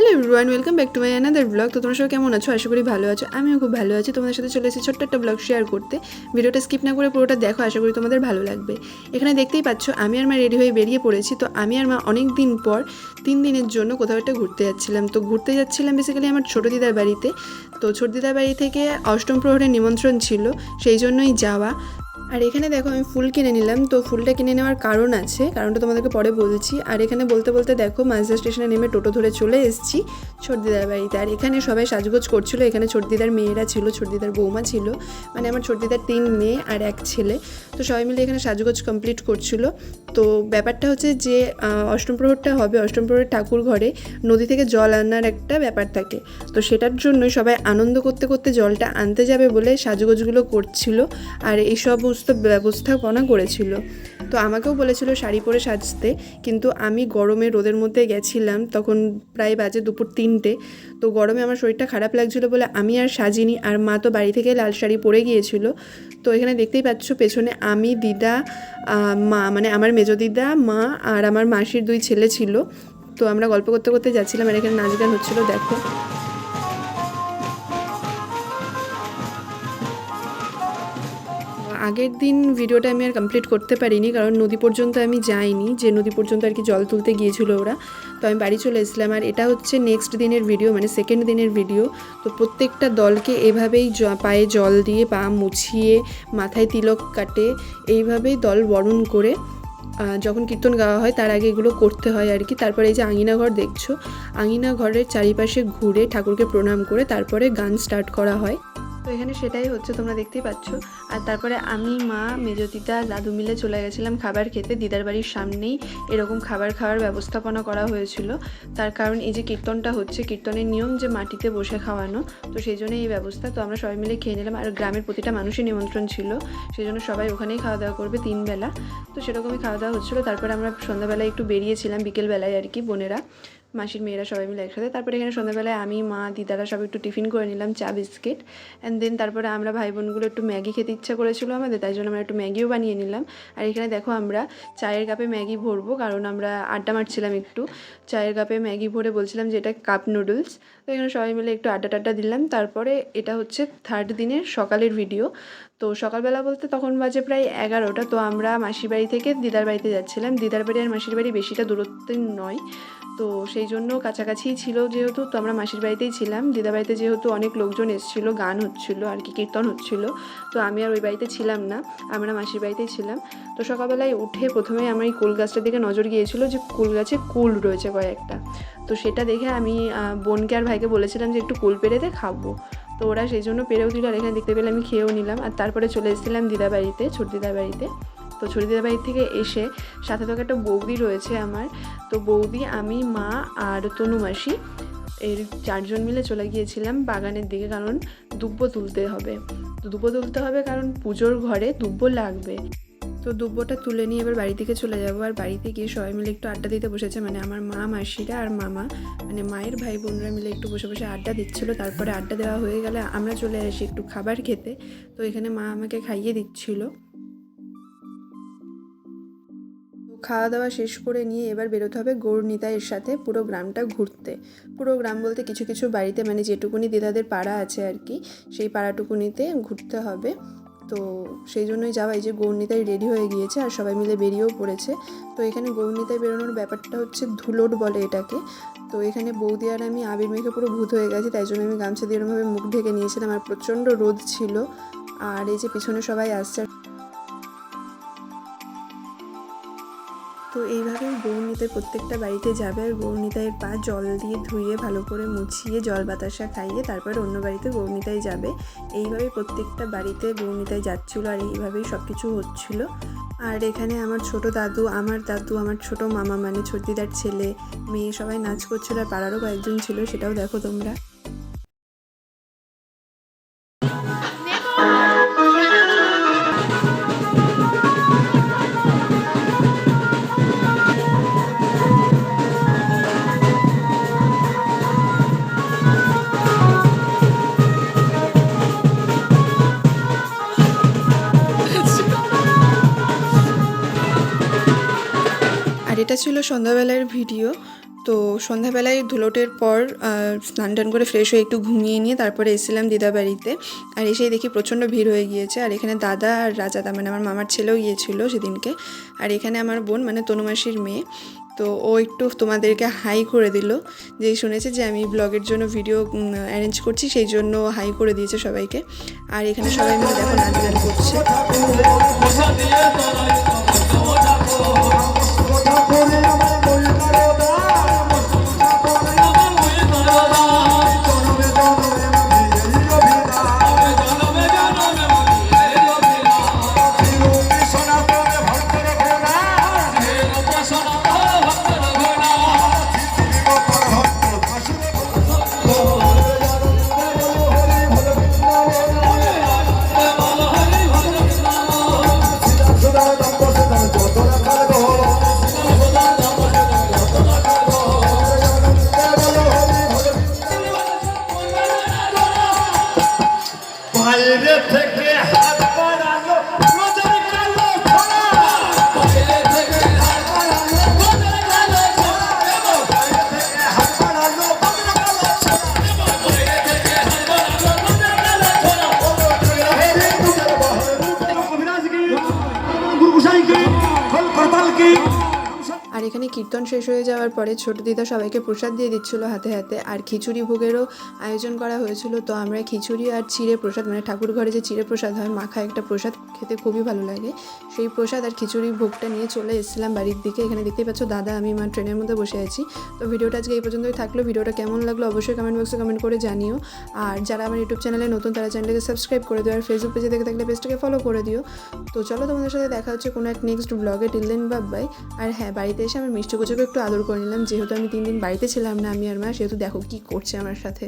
Hello everyone welcome back to my another blog তো তোমরা সবাই কেমন আছো? আশা করি ভালো আছো। আমিও খুব ভালো আছি। তোমাদের সাথে চলে এসেছি ছোট্ট একটা ব্লগ শেয়ার করতে। ভিডিওটা স্কিপ না করে পুরোটা দেখো, আশা করি তোমাদের ভালো লাগবে। এখানে দেখতেই পাচ্ছ, আমি আর মা রেডি হয়ে বেরিয়ে পড়েছি। তো আমি আর মা অনেক দিন পর, তিন দিনের জন্য কোথাও একটা ঘুরতে যাচ্ছিলাম। তো ঘুরতে যাচ্ছিলাম বেসিক্যালি আমার ছোটো দিদার বাড়িতে। তো ছোট দিদার বাড়ি থেকে অষ্টম প্রহরের নিমন্ত্রণ ছিল, সেই জন্যই যাওয়া। আর এখানে দেখো আমি ফুল কিনে নিলাম। তো ফুলটা কিনে নেওয়ার কারণ আছে কারণটা তোমাদেরকে পরে বলছি। আর এখানে বলতে বলতে দেখো মাঝদা স্টেশনে নেমে টোটো ধরে চলে এসেছি ছোটদিদার বাড়িতে। আর এখানে সবাই সাজগোজ করছিল। এখানে ছোটদিদার মেয়েরা ছিল ছোটদিদার বৌমা ছিল। মানে আমার ছোটদিদার তিন মেয়ে আর এক ছেলে। তো সবাই মিলে এখানে সাজগোজ কমপ্লিট করছিল। তো ব্যাপারটা হচ্ছে যে আহ, অষ্টম প্রহরটা হবে অষ্টম প্রহরের ঠাকুর ঘরে নদী থেকে জল আনার একটা ব্যাপার থাকে। তো সেটার জন্য সবাই আনন্দ করতে করতে জলটা আনতে যাবে বলে সাজগোজগুলো করছিল। আর এই সমস্ত ব্যবস্থাপনা করেছিল। তো আমাকেও বলেছিল শাড়ি পরে সাজতে, কিন্তু আমি গরমে রোদের মধ্যে গেছিলাম, তখন প্রায় বাজে দুপুর তিনটে। তো গরমে আমার শরীরটা খারাপ লাগছিল বলে আমি আর সাজিনি, আর মা তো বাড়ি থেকে লাল শাড়ি পরে গিয়েছিল। তো এখানে দেখতেই পাচ্ছ পেছনে আমি, দিদা মা মানে আমার মেজো দিদা, মা, আর আমার মাসির দুই ছেলে ছিল। তো আমরা গল্প করতে করতে যাচ্ছিলাম আর এখানে নাচ গান হচ্ছিল, দেখো। আগের দিন ভিডিওটা আমি আর কমপ্লিট করতে পারিনি, কারণ নদী পর্যন্ত আমি যাইনি, যে নদী পর্যন্ত আর কি জল তুলতে গিয়েছিল ওরা। তো আমি বাড়ি চলে এসেছিলাম, আর এটা হচ্ছে নেক্সট দিনের ভিডিও মানে সেকেন্ড দিনের ভিডিও তো প্রত্যেকটা দলকে এভাবেই পায়ে জল দিয়ে পা মুছিয়ে, মাথায় তিলক কাটে, এইভাবেই দল বরণ করে যখন কীর্তন গাওয়া হয়, তার আগে এগুলো করতে হয় আর কি। তারপরে এই যে আঙিনা ঘর দেখছ আঙিনা ঘরের চারিপাশে ঘুরে ঠাকুরকে প্রণাম করে তারপরে গান স্টার্ট করা হয়। তো এখানে সেটাই হচ্ছে, তোমরা দেখতেই পাচ্ছ। আর তারপরে আমি, মা মেজো দিদা মিলে চলে গেছিলাম খাবার খেতে। দিদার বাড়ির সামনেই এরকম খাবার খাওয়ার ব্যবস্থাপনা করা হয়েছিল। তার কারণ এই যে কীর্তনটা হচ্ছে, কীর্তনের নিয়ম যে মাটিতে বসে খাওয়ানো, তো সেই জন্য এই ব্যবস্থা। তো আমরা সবাই মিলে খেয়ে নিলাম। আর গ্রামের প্রতিটা মানুষের নিমন্ত্রণ ছিল। সেই জন্য সবাই ওখানেই খাওয়া দাওয়া করবে তিন বেলা। তো সেরকমই খাওয়া দাওয়া হচ্ছিল। তারপরে আমরা সন্ধ্যাবেলায় একটু বেরিয়েছিলাম, বিকেলবেলায় আর কি, বোনেরা। মাসির মেয়েরা সবাই মিলে একসাথে। তারপরে এখানে সন্ধ্যাবেলায় আমি, মা, দিদারা সব একটু টিফিন করে নিলাম, চা, বিস্কিট। অ্যান্ড দেন তারপরে আমরা ভাই বোনগুলো একটু ম্যাগি খেতে ইচ্ছা করেছিল আমাদের, তাই জন্য আমরা একটু ম্যাগিও বানিয়ে নিলাম। আর এখানে দেখো আমরা চায়ের কাপে ম্যাগি ভরবো, কারণ আমরা আড্ডা মারছিলাম একটু। চায়ের কাপে ম্যাগি ভরে বলছিলাম যে এটা কাপ নুডলস। তো এখানে সবাই মিলে একটু আড্ডা টাড্ডা দিলাম। তারপরে এটা হচ্ছে থার্ড দিনের সকালের ভিডিও তো সকালবেলা বলতে তখন বাজে প্রায় এগারোটা। তো আমরা মাসির বাড়ি থেকে দিদার বাড়িতে যাচ্ছিলাম। দিদার বাড়ি আর মাসির বাড়ি বেশিটা দূরত্বে নয়। তো সেই জন্য কাছাকাছিই ছিল যেহেতু, তো আমরা মাসির বাড়িতেই ছিলাম। দিদা বাড়িতে যেহেতু অনেক লোকজন এসেছিল, গান হচ্ছিল, আর কি কীর্তন হচ্ছিল, তো আমি আর ওই বাড়িতে ছিলাম না। আমরা মাসির বাড়িতেই ছিলাম। তো সকালবেলায় উঠে প্রথমে আমার এই কুল গাছটার দিকে নজর গিয়েছিল যে কুল গাছে কুল রয়েছে কয়েকটা। তো সেটা দেখে আমি বোনকে আর ভাইকে বলেছিলাম যে একটু কুল পেরে দে, খাব। তো ওরা সেই জন্য পেরেও দিল আর এখানে দেখতে পেলে আমি খেয়েও নিলাম। আর তারপরে চলে এসেছিলাম দিদা বাড়িতে ছোট দিদা বাড়িতে তো ছোট দিদা বাড়ি থেকে এসে সাথে তো একটা বৌদি রয়েছে আমার। তো বৌদি, আমি, মা আর তনুমাসি এর চারজন মিলে চলে গিয়েছিলাম বাগানের দিকে কারণ দুব্ব তুলতে হবে। তো দুব্ব তুলতে হবে কারণ পুজোর ঘরে দুব্ব লাগবে। তো দুব্বোটা তুলে নিয়ে এবার বাড়ি থেকে চলে যাব। আর বাড়িতে গিয়ে সবাই মিলে একটু আড্ডা দিতে বসেছে। মানে আমার মা, মাসিরা আর মামা। মানে মায়ের ভাই বোনরা মিলে একটু বসে বসে আড্ডা দিচ্ছিল। তারপরে আড্ডা দেওয়া হয়ে গেলে আমরা চলে আসি একটু খাবার খেতে। তো এখানে মা আমাকে খাইয়ে দিচ্ছিল। খাওয়া দাওয়া শেষ করে নিয়ে এবার বেরোতে হবে গৌরনিতাইয়ের সাথে পুরো গ্রামটা ঘুরতে। পুরো গ্রাম বলতে কিছু কিছু বাড়িতে মানে যেটুকুনি দিদাদের পাড়া আছে আর কি, সেই পাড়াটুকুনিতে ঘুরতে হবে। তো সেই জন্যই যাওয়া, এই যে গৌরনিতাই রেডি হয়ে গিয়েছে আর সবাই মিলে বেরিয়েও পড়েছে। তো এখানে গৌরনিতাই বেরোনোর ব্যাপারটা হচ্ছে ধুলোট বলে এটাকে। তো এখানে বৌদি আর আমি আবির মেখে পুরো ভূত হয়ে গেছি, তাই জন্য আমি গামছা দিয়ে এরমভাবে মুখ ঢেকে নিয়েছিলাম আর প্রচণ্ড রোদ ছিল। আর এই যে পিছনে সবাই আসছে এইভাবেই গৌরনীতায় প্রত্যেকটা বাড়িতে যাবে আর গৌরনীতায়ের পা জল দিয়ে ধুয়ে ভালো করে মুছিয়ে জল বাতাসা খাইয়ে তারপর অন্য বাড়িতে গৌরনীতায় যাবে। এইভাবেই প্রত্যেকটা বাড়িতে গৌরনীতায় যাচ্ছিল আর এইভাবেই সব কিছু হচ্ছিল। আর এখানে আমার ছোট দাদু, আমার দাদু, আমার ছোট মামা মানে ছোটিদার ছেলে, মেয়ে সবাই নাচ করছিল আর পাড়ারও কয়েকজন ছিল, সেটাও দেখো তোমরা। এটা ছিল সন্ধ্যাবেলার ভিডিও। তো সন্ধ্যাবেলায় ধুলোটের পর স্নান টান করে ফ্রেশ হয়ে একটু ঘুমিয়ে নিয়ে তারপরে এসেছিলাম দিদা বাড়িতে। আর এসেই দেখি প্রচণ্ড ভিড় হয়ে গিয়েছে। আর এখানে দাদা আর রাজা দা মানে আমার মামার ছেলেও গিয়েছিল সেদিনকে। আর এখানে আমার বোন মানে তনুমাসির মেয়ে। তো ও একটু তোমাদেরকে হাই করে দিল। যেই শুনেছে যে আমি ব্লগের জন্য ভিডিও অ্যারেঞ্জ করছি, সেই জন্য হাই করে দিয়েছে সবাইকে। আর এখানে সবাই মিলে দেখো নাচ গান করছে। বাইরে করতাল কি আর এখানে কীর্তন শেষ হয়ে যাওয়ার পরে ছোট দিদা সবাইকে প্রসাদ দিয়ে দিচ্ছিল হাতে হাতে। আর খিচুড়ি ভোগেরও আয়োজন করা হয়েছিল। তো আমরা খিচুড়ি আর চিড়ে প্রসাদ মানে ঠাকুর ঘরে যে চিড়ে প্রসাদ হয় মাখা একটা প্রসাদ খেতে খুবই ভালো লাগে। সেই প্রসাদ আর খিচুড়ি ভোগটা নিয়ে চলে এসেছিলাম বাড়ির দিকে। এখানে দেখতেই পাচ্ছ দাদা, আমি আমার ট্রেনের মধ্যে বসে আছি। তো ভিডিওটা আজকে এই পর্যন্তই থাকল। ভিডিওটা কেমন লাগল অবশ্যই কমেন্ট বক্সে কমেন্ট করে জানিও। আর যারা আমার ইউটিউব চ্যানেলে নতুন, তারা চ্যানেলকে সাবস্ক্রাইব করে দিও। আর ফেসবুক পেজে দেখে থাকলে পেজটাকে ফলো করে দিও। তো চলো তোমাদের সাথে দেখা হচ্ছে কোনো এক নেক্সট ব্লগে টিল দেন বাই আর হ্যাঁ বাড়িতে এসে আমার মিষ্টি একটু আদর করে নিলাম। যেহেতু আমি তিন দিন বাড়িতে ছিলাম না, আমি আর মা, সেহেতু দেখো কি করছে আমার সাথে।